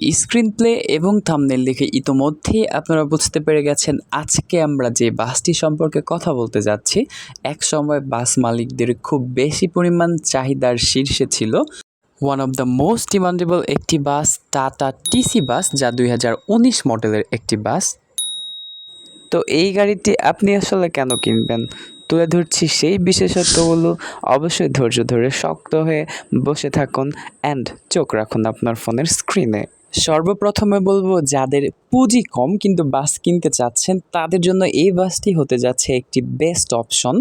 screenplay এবং thumbnail দেখে ইতোমধ্যেই আপনারা বুঝতে পেরে গেছেন আজকে আমরা যে বাসটি সম্পর্কে কথা বলতে যাচ্ছি, এক সময় বাস মালিকদের খুব বেশি পরিমাণ চাহিদার শীর্ষে ছিল। One of the most demandable একটি বাস টাটা টিসি বাস, যা দুই হাজার উনিশ মডেলের একটি বাস। তো এই গাড়িটি আপনি আসলে কেন কিনবেন? তুলে ধরছি সেই বিশেষত্বগুলো। অবশ্যই ধৈর্য ধরে শক্ত হয়ে বসে থাকুন অ্যান্ড চোখ রাখুন আপনার ফোনের স্ক্রিনে সর্বপ্রথমে বলব, যাদের পুঁজি কম কিন্তু বাস কিনতে চাচ্ছেন, তাদের জন্য এই বাসটি হতে যাচ্ছে একটি বেস্ট অপশন।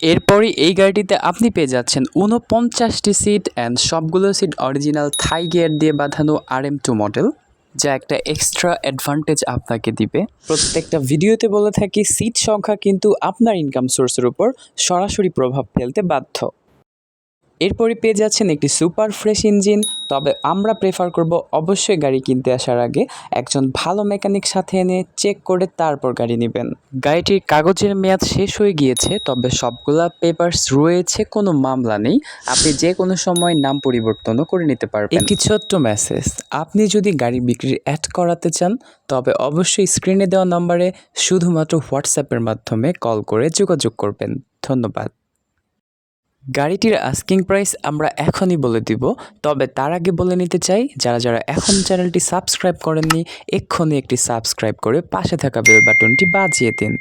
এরপরই এই গাড়িটিতে আপনি পেয়ে যাচ্ছেন ঊনপঞ্চাশটি সিট অ্যান্ড সবগুলো সিট অরিজিনাল থাই গিয়ার দিয়ে বাঁধানো আর এম টু মডেল যা একটা এক্সট্রা অ্যাডভান্টেজ আপনাকে দিবে। প্রত্যেকটা ভিডিওতে বলে থাকি, সিট সংখ্যা কিন্তু আপনার ইনকাম সোর্সের উপর সরাসরি প্রভাব ফেলতে বাধ্য। এরপরই পেয়ে যাচ্ছেন একটি সুপার ফ্রেশ ইঞ্জিন। তবে আমরা প্রেফার করব অবশ্যই গাড়ি কিনতে আসার আগে একজন ভালো মেকানিক সাথে এনে চেক করে তারপর গাড়ি নেবেন। গাড়িটির কাগজের মেয়াদ শেষ হয়ে গিয়েছে, তবে সবগুলা পেপারস রয়েছে, কোনো মামলা নেই। আপনি যে কোনো সময় নাম পরিবর্তনও করে নিতে পারবেন। একটি ছোট্ট মেসেজ আপনি যদি গাড়ি বিক্রির অ্যাড করাতে চান, তবে অবশ্যই স্ক্রিনে দেওয়া নম্বরে শুধুমাত্র হোয়াটসঅ্যাপের মাধ্যমে কল করে যোগাযোগ করবেন। ধন্যবাদ। গাড়িটির আস্কিং প্রাইস আমরা এখনই বলে দিব, তবে তার আগে বলে নিতে চাই, যারা যারা এখন চ্যানেলটি সাবস্ক্রাইব করেননি, এক্ষুনি একটি সাবস্ক্রাইব করে পাশে থাকা বেল বাটনটি বাজিয়ে দিন।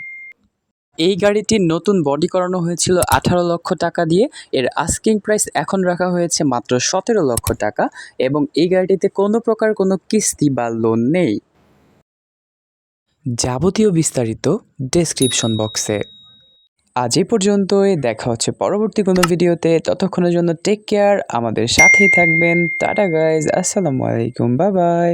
এই গাড়িটির নতুন বডি করানো হয়েছিল আঠারো লক্ষ টাকা দিয়ে, এর আস্কিং প্রাইস এখন রাখা হয়েছে মাত্র সতেরো লক্ষ টাকা, এবং এই গাড়িটিতে কোনো প্রকার কোনো কিস্তি বা লোন নেই। যাবতীয় বিস্তারিত ডেসক্রিপশন বক্সে আজ এই পর্যন্তই। দেখা হচ্ছে পরবর্তী কোনো ভিডিওতে। ততক্ষণের জন্য টেক কেয়ার আমাদের সাথেই থাকবেন। টাটা গাইজ আসসালামু আলাইকুম। বা বাই